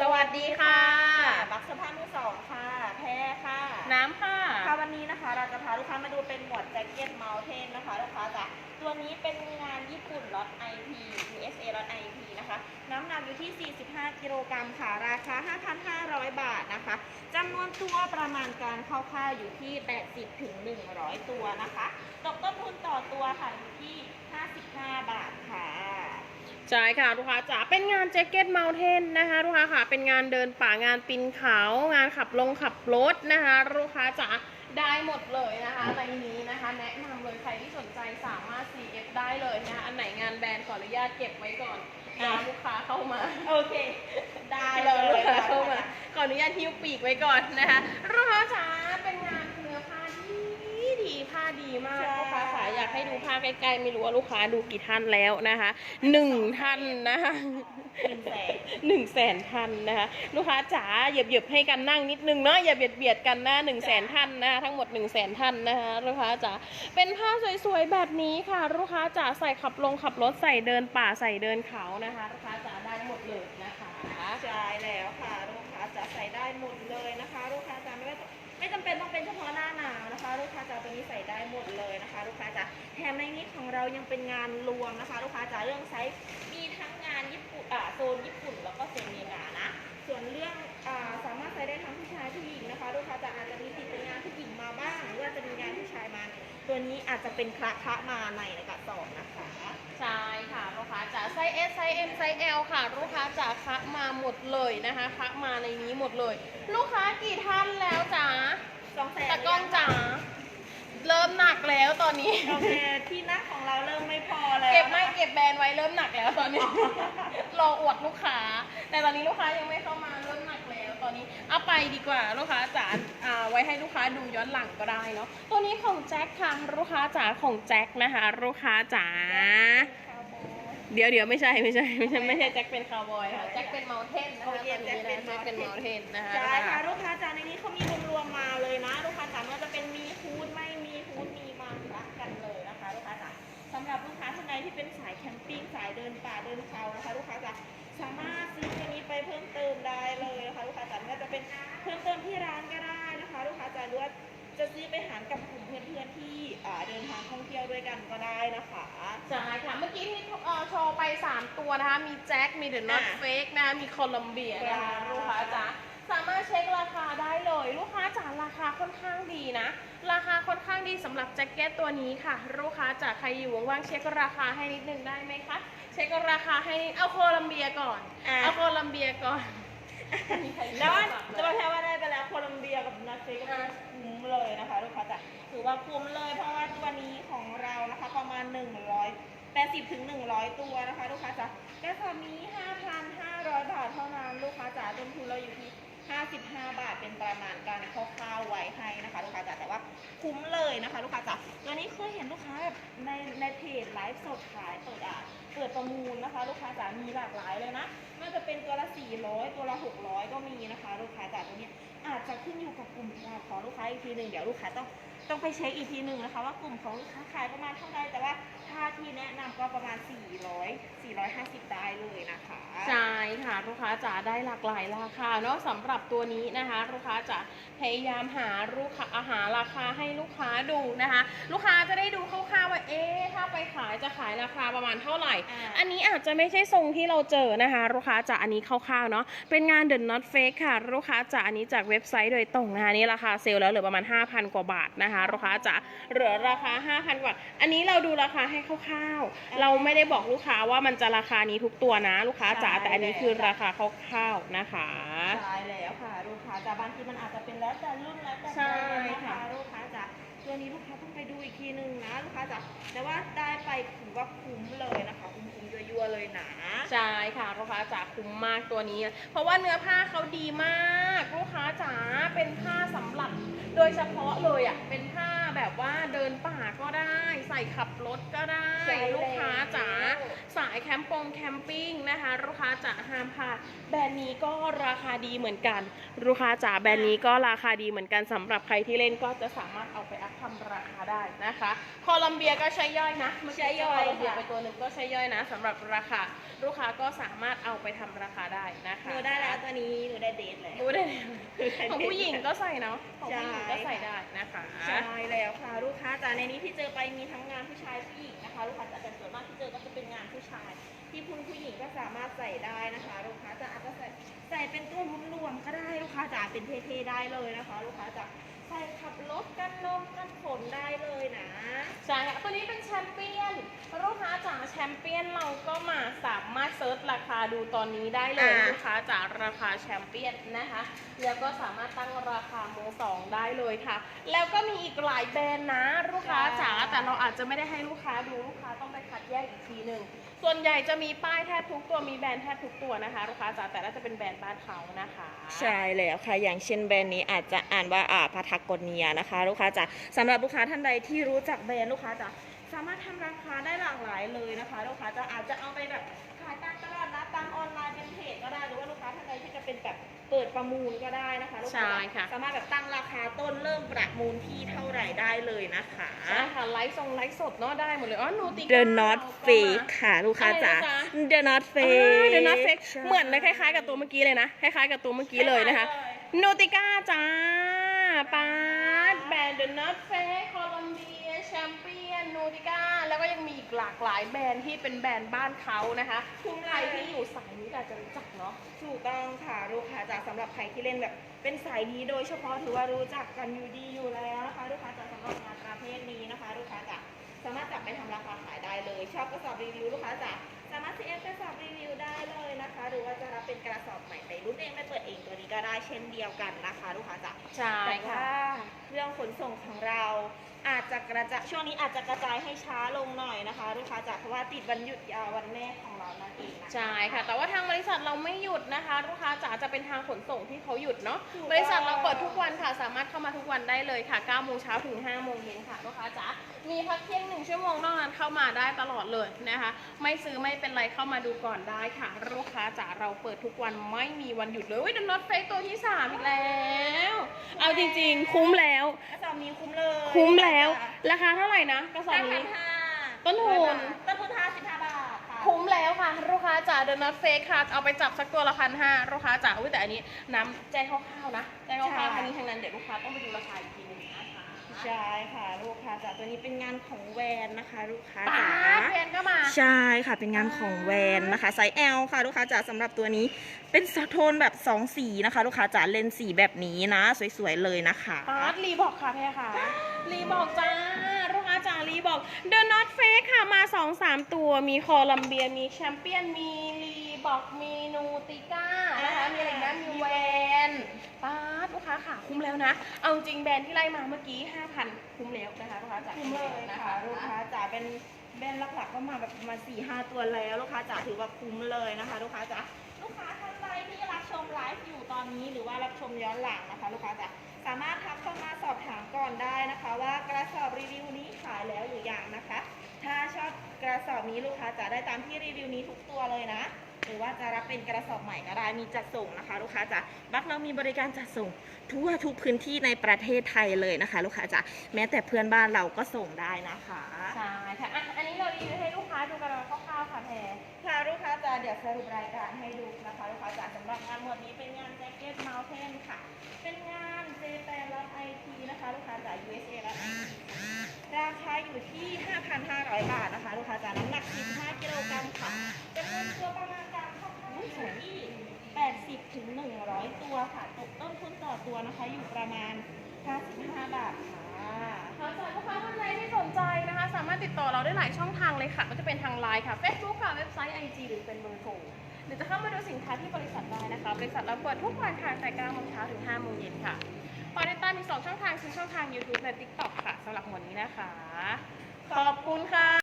สวัสดีค่ะ บักสภาพมือสองค่ะ แพ้ค่ะ น้ำค่ะ ค่ะวันนี้นะคะ เราจะพาลูกค้ามาดูเป็นหมวดแจ็คเก็ตเมลเทนนะคะลูกค้าจ๋าตัวนี้เป็นงานญี่ปุ่นล็อต IP USA ล็อต IP นะคะ น้ำหนักอยู่ที่ 45 กิโลกรัมค่ะ ราคา 5,500 บาทนะคะจำนวนตัวประมาณการคร่าวๆอยู่ที่ 80ถึง100 ตัวนะคะ ตกต้นทุนต่อตัวค่ะอยู่ที่ 55 บาทค่ะ ใช่ค่ะลูกค้าจ๋าเป็นงานแจ็คเก็ตเมลเทนนะคะลูกค้าค่ะเป็นงานเดินป่างานปีนเขางานขับลงขับรถนะคะลูกค้าจ๋าได้หมดเลยนะคะในนี้นะคะ แนะนำเลยใครที่สนใจสามารถ CF ได้เลยนะคะอันไหนงานแบรนด์ขออนุญาตเก็บไว้ก่อนรอลูกค้าเข้ามา โอเค ได้รเลอลูกยค้าค่ะเข้ามาขออนุญาตทิ้วปีกไว้ก่อนนะคะลูกค้าจ๋าเป็นงานเนื้อผ้าดีดีผ้าดีมากลูกค้าค่ะอยากให้ดูผ้าใกล้ๆ ไม่รู้ว่าลูกค้าดูกี่ท่านแล้วนะคะหนึ่งท่านนะคะหนึ่งแสนหนึ่งแสนท่านนะคะลูกค้าจ๋าเหยียบเหยียบๆให้กันนั่งนิดนึงเนาะอย่าเบียดเบียดกันนะหนึ่งแสนท่านนะคะทั้งหมดหนึ่งแสนท่านนะคะลูกค้าจ๋าเป็นผ้าสวยๆแบบนี้ค่ะ ลูกค้าจ๋าใส่ขับลงขับรถใส่เดินป่าใส่เดินเขานะคะลูกค้าจ๋าได้หมดเลยนะคะใช่แล้วค่ะลูกค้าจะใส่ได้หมดเลยนะคะลูก เป็นต้องเป็นเฉพาะหน้าหนาวนะคะ ลูกค้าจะตัวนี้ใส่ได้หมดเลยนะคะ ลูกค้าจะแถมในนี้ของเรายังเป็นงานรวมนะคะ ลูกค้าจะเรื่องไซส์มีทั้งงานญี่ปุ่นอ่าโซนญี่ปุ่นแล้วก็โซนเมกานะ ส่วนเรื่องอ่าสามารถใส่ได้ทั้งผู้ชายผู้หญิงนะคะ ลูกค้าจะอาจจะมีติดเป็นงานผู้หญิงมาบ้างหรือว่าจะมีงานผู้ชายมา ตัวนี้อาจจะเป็นคละคะมาในกระสอบนะคะ ใช่ค่ะลูกค้าจ๋าไซส์ S ไซส์ M ไซส์ L ค่ะ ลูกค้าจ๋าคะมาหมดเลยนะคะคะมาในนี้หมดเลย ลูกค้ากี่ท่านแล้วจ๋าสองแสนตะกล้องจ๋าเริ่มหนักแล้วตอนนี้ โอเคที่นักของเราเริ่มไม่พอแล้วเก็บไม่เก็บแบรนด์ไว้เริ่มหนักแล้วตอนนี้ รออวดลูกค้า แต่ตอนนี้ลูกค้ายังไม่เข้ามาเริ่มหนักแล้วตอ นนี้เอาไปดีกว่าลูกค้าจ๋าอ่าไว้ให้ลูกค้าดูย้อนหลังก็ได้เนาะตัวนี้ของแจ็คค่ะลูกค้าจ๋าของแจ็คนะคะลูกค้าจ๋าเดี๋ยวเดี๋ยวไม่ใช่ไม่ใช่ไม่ใช่ไม่ใช่แจ็คเป็นคาวบอยค่ะแจ็คเป็นเมลเทนนะคะโอตัวเคนี้นะแจ็แจ็คคเป็เป็นนเมลเทนนะคะใช่ค่ะลูกค้าจ๋าในนี้เขามีรวมๆมาเลยนะลูกค้า ด้วยกันก็ได้นะคะ ใช่ค่ะ เมื่อกี้ที่เอ่อโชว์ไป 3 ตัวนะคะ มีแจ็ค มีเดอะน็อตอะเฟกนะคะมีโคลัมเบียนะคะครับลูกค้าจ๋าสามารถเช็คราคาได้เลย ลูกค้าจ๋าราคาค่อนข้างดีนะ ราคาค่อนข้างดีสำหรับแจ็คเก็ตตัวนี้ค่ะ ลูกค้าจ๋าใครอยู่ว่างๆเช็คราคาให้นิดนึงได้ไหมคะ เช็คราคาให้นิดเอาโคลัมเบียก่อน อะ เอาโคลัมเบียก่อนมีใครแล้วว่าฝากไหมจะมาแค่ว่าได้ไป แล้วโคลัมเบียกับนัทเฟก็คุ้มเลยนะคะลูกค้าจ๋าถือว่าคุ้มเลยเพราะว่าตัวนี้ของเรานะคะประมาณ180ถึง100 ตัวนะคะลูกค้าจ๋าแต่ตอนนี้ 5,500 บาทเท่านั้นลูกค้าจ๋าต้นทุนเราอยู่ที่ 55 บาทเป็นประมาณการคร่าวๆไว้ให้นะคะลูกค้าจ๋าแต่ว่าคุ้มเลยนะคะลูกค้าจ๋าตัวนี้เคยเห็นลูกค้าแบบในในเพจไลฟ์สดขายเปิดอะเปิดประมูลนะคะ ลูกค้าจ๋ามีหลากหลายเลยนะไม่ว่าจะเป็นตัวละ 400 ตัวละ 600 ก็มีนะคะลูกค้าจ๋าตัวเนี้ยอาจจะขึ้นอยู่กับกลุ่มของลูกค้าอีกทีหนึ่งเดี๋ยวลูกค้าต้องต้องไปเช็คอีกทีหนึ่งนะคะ ว่ากลุ่มของลูกค้าขายประมาณเท่าไหร่แต่ว่าถ้าที่แนะนำก็ประมาณ 400 450 ได้เลยนะคะใช่ค่ะลูกค้าจ๋าได้หลากหลายราคาเนาะสำหรับตัวนี้นะคะลูกค้าจะพยายามหาลูกค้าอาหารราคาให้ลูกค้าดูนะคะ ลูกค้าจะได้ดูคร่าวๆว่าเอ๊ะถ้าไปขายจะขายราคาประมาณเท่าไหร่อ่าอันนี้อาจจะไม่ใช่ทรงที่เราเจอนะคะ ลูกค้าจ๋าอันนี้คร่าวๆเนาะเป็นงาน The Not Fake ค่ะลูกค้าจ๋าอันนี้จากเว็บไซต์โดยตรงนะคะอันนี่ราคาเซลล์แล้วเหลือประมาณ 5,000 กว่าบาทนะคะลูกค้าจ๋าเหลือราคา 5,000 กว่า อันนี้เราดูราคาให้คร่าวๆ เราไม่ได้บอกลูกค้าว่ามันจะราคานี้ทุกตัวนะ ลูกค้าจ๋าแต่อันนี้คือราคาคร่าวๆนะคะใช่แล้วค่ะลูกค้าจ๋าบางทีมันอาจจะเป็นแล้วแต่รุ่นแล้วแต่ใช่แบรนด์นะค่ะคะลูกค้าจ๋าตัวนี้ลูกค้าต้องไปดูอีกทีหนึ่งนะลูกค้าจ๋าแต่ว่าได้ไป ถือว่าคุ้มเลยนะคะคุ้มคุ้มๆยั่วๆเลยนะ ใช่ค่ะลูกค้าจ๋าคุ้มมากตัวนี้เพราะว่าเนื้อผ้าเขาดีมากลูกค้าจ๋าเป็นผ้าสำหรับ โดยเฉพาะเลยอะเป็นผ้า แบบว่าเดินป่าก็ได้ ใส่ขับรถก็ได้ ใช่แล้วลูกค้าจ๋าสายแคมปงแคมปิ้งนะคะ ลูกค้าจ๋าห้ามพลาดแบรนด์นี้ก็ราคาดีเหมือนกัน ลูกค้าจ๋าแบรนด์นี้ก็ราคาดีเหมือนกันสำหรับใครที่เล่นก็จะสามารถเอาไปอัพทำราคาได้นะคะ โคลัมเบียก็ใช้ย่อยนะเมื่อกี้ใช้ย่อยโคลัมเบียค่ะ ไปตัวหนึ่งก็ใช้ย่อยนะสำหรับราคาลูกค้าก็สามารถเอาไปทำราคาได้นะคะ หนูได้แล้วตัวนี้หนูได้เดทแล้วดูได้เลยของผู้หญิงก็ใส่เนาะของผู้หญิงก็ใช่ใส่ได้นะคะ ใช่แล้วค่ะ ลูกค้าจ๋าในนี้ที่เจอไปมีทั้งงานผู้ชายผู้หญิงนะคะลูกค้าจ๋าแต่ส่วนมากที่เจอก็จะเป็นงานผู้ชาย ที่คุณผู้หญิงก็สามารถใส่ได้นะคะ ลูกค้าจ๋าอาจจะใส่ใส่เป็นตัวรวมๆก็ได้ลูกค้า เป็นเท่ๆได้เลยนะคะลูกค้าจ๋าใส่ขับรถกันลมกันฝนได้เลยนะใช่ค่ะตัวนี้เป็นแชมเปี้ยนลูกค้าจ๋าแชมเปี้ยนเราก็มาสามารถเซิร์ชราคาดูตอนนี้ได้เลยอ่าลูกค้าจ๋าราคาแชมเปี้ยนนะคะ แล้วก็สามารถตั้งราคาโมสองได้เลยค่ะ แล้วก็มีอีกหลายแบรนด์นะลูกค้าจ๋าแต่เราอาจจะไม่ได้ให้ลูกค้าดูลูกค้าต้องไปคัดแยกอีกทีหนึ่ง ส่วนใหญ่จะมีป้ายแทบทุกตัวมีแบรนด์แทบทุกตัวนะคะลูกค้าจ๋าแต่น่าจะเป็นแบรนด์บ้านเขานะคะใช่แล้วค่ะอย่างเช่นแบรนด์นี้อาจจะอ่านว่าอ่าพาทากเนียนะคะ ลูกค้าจ๋าสำหรับลูกค้าท่านใดที่รู้จักแบรนด์ลูกค้าจ๋าสามารถทำราคาได้หลากหลายเลยนะคะ ลูกค้าจะอาจจะเอาไปแบบขายตามต จก็ได้หรือว่าลูกค้าท่านใดที่จะเป็นแบบเปิดประมูลก็ได้นะคะลูกค้าใช่ค่ะ สามารถแบบตั้งราคาต้นเริ่มประมูลที่เท่าไหร่ได้เลยนะคะ ใช่ค่ะไลฟ์ทรงไลฟ์สดเนาะได้หมดเลยอ๋อนูติ The Not Fake ค่ะลูกค้าจ๋า อะไรนะจ๊ะ The Not เฟ Fake เดนอตเฟกใช่ เหมือนเลยคล้ายๆกับตัวเมื่อกี้เลยนะคล้ายๆกับตัวเมื่อกี้เลยนะคะโนติก้าจ้าปาร์ตแบรนด์เดนอตเฟกโคลัมเบียแชมเปี้ย นโนติก้าแล้วก็ยังมีอีกหลากหลายแบรนด์ที่เป็นแบรนด์บ้านเขานะคะคุ้มใครที่อยู่สายนี้ก็อาจจะรู้จักเนาะถูกต้องค่ะลูกค้าจ๋าสำหรับใครที่เล่นแบบ เป็นสายนี้โดยเฉพาะถือว่ารู้จักกันอยู่ดีอยู่แล้วนะคะลูกค้าจ๋าสำหรับงานประเภทนี้นะคะ ลูกค้าจ๋าสามารถจับไปทำราคาขายได้เลย ชอบกระสอบรีวิวลูกค้าจ๋าสามารถซื้อกระสอบรีวิวได้เลยนะคะ หรือว่าจะรับเป็นกระสอบใหม่ไปรุ่นเอง ก็ได้เช่นเดียวกันนะคะลูกค้าจ๋าใช่แต่ค่ะว่าเรื่องขนส่งของเรา อาจจะกระจายช่วงนี้อาจจะกระจายให้ช้าลงหน่อยนะคะ ลูกค้าจ๋าเพราะว่าติดวันหยุดยาววันแม่ของเรานั่นเองนะคะ ใช่ค่ะ แต่ว่าทางบริษัทเราไม่หยุดนะคะ ลูกค้าจ๋าจะเป็นทางขนส่งที่เขาหยุดเนาะ ถูกต้อง บริษัทเราเปิดทุกวันค่ะสามารถเข้ามาทุกวันได้เลยค่ะ9โมงเช้าถึง5โมงเย็นค่ะลูกค้าจ๋ามีพักเที่ยงหนึ่งชั่วโมงนอกนั้นเข้ามาได้ตลอดเลยนะคะ ไม่ซื้อไม่เป็นไรเข้ามาดูก่อนได้ค่ะ ลูกค้าจ๋าเราเปิดทุกวันไม่มีวันหยุดเลยเดนน็อตเฟกตัวที่ 3 อีกแล้ว เอาจริงๆ คุ้มแล้ว กระสอบนี้คุ้มเลยคุ้มแล้ว ราคาเท่าไหร่นะกระสอบนี้5,500ต้นทุน ต้นทุน55บาท ค่ะคุ้มแล้วค่ะ ลูกค้าจ๋าเดน o ตเฟกค่ะ เอาไปจับสักตัวละพันห้าลูกค้าจ๋าอุ้ยแต่อันนี้น้ำแจ้งคร่าวๆนะ แจ้งคร่าวๆทั้งนี้ทั้งนั้นเดี๋ยวลูกค้าต้องไปดูราคาอีกทีหนึงนะคะใช่ค่ะ ลูกค้าจ๋าตัวนี้เป็นงานของแวนนะคะ ลูกค้าป้าจ๋าดแฟนก็มา ใช่ค่ะเป็นงานของแวนนะคะไซส์ L ค่ะ ลูกค้าจ๋าสำหรับตัวนี้เป็นโทนแบบสองสีนะคะ ลูกค้าจ๋าเลนส์สีแบบนี้นะ สวยๆเลยนะคะ ปาร์ตรีบอกค่ะแพ่ค่ะ รีบอกจ้าลูกค้าจ๋ารี บอก The Not Fake ค่ะ มา 2 3 ตัว มีโคลัมเบีย มีแชมเปี้ยน มีรีบอกมีนูติก้านะคะ มีอะไรอีกนะมีแวนปาร์ตลูกค้าค่ะ คุ้มแล้วนะ เอาจริงแบรนด์ที่ไล่มาเมื่อกี้ 5,000 คุ้มแล้วนะคะลูกค้าจ๋าคุ้มเลยนะนะคะคะลูกค้าจ๋าเป็นแบรนด์หลักๆก็มาแบบประมาณสี่ห้าตัวแล้ว ลูกค้าจ๋าถือว่าคุ้มเลยนะคะลูกค้าจ๋าลูกค้าท่านใดที่รับชมไลฟ์อยู่ตอนนี้หรือว่ารับชมย้อนหลังนะคะ ลูกค้าจ๋าสามารถทักเข้ามาสอบถามก่อนได้นะคะ ว่ากระสอบรีวิวนี้ ขายแล้วหรือยังนะคะ ถ้าชอบกระสอบนี้ลูกค้าจ๋าได้ตามที่รีวิวนี้ทุกตัวเลยนะ หรือว่าจะรับเป็นกระสอบใหม่ก็ได้มีจัดส่งนะคะ ลูกค้าจ๋าบักเรามีบริการจัดส่ง ทั่วทุกพื้นที่ในประเทศไทยเลยนะคะ ลูกค้าจ๋าแม้แต่เพื่อนบ้านเราก็ส่งได้นะคะใช่ค่ะอะอันนี้เรารีวิวให้ลูกค้าดูกันเราคร่าวๆค่ะแพรค่ะลูกค้าจ๋าเดี๋ยวสรุปรายการให้ดูนะคะลูกค้าจ๋าสำหรับงานหมวดนี้เป็นงานแจ็คเก็ตเมลเทนค่ะ เป็นงานเจแปนรับไอทีนะคะ ลูกค้าจ๋า USA รับ IT ราคาอยู่ที่ 5,500 บาทนะคะลูกค้าจ๋าน้ำหนัก 15 กิโลกรัมค่ะจำนวนตัวประมาณการคร่าวๆอยู่ที่ 80 ถึง 100 ตัวค่ะตกต้นทุนต่อตัวนะคะ อยู่ประมาณ 55 บาทค่ะค่ะสำหรับลูกค้าท่านใดที่สนใจนะคะ สามารถติดต่อเราได้หลายช่องทางเลยค่ะก็จะเป็นทางไลน์ค่ะ Facebook ค่ะ เว็บไซต์ IG หรือเป็นเบอร์โทรหรือจะเข้ามาดูสินค้าที่บริษัทได้นะคะ บริษัทเราเปิดทุกวันค่ะแต่9โมงเช้าถึง5โมงเย็นค่ะพอได้ตามี 2 ช่องทางคือช่องทาง YouTube และ TikTok ค่ะสำหรับหมวดนี้นะคะ ขอบคุณค่ะ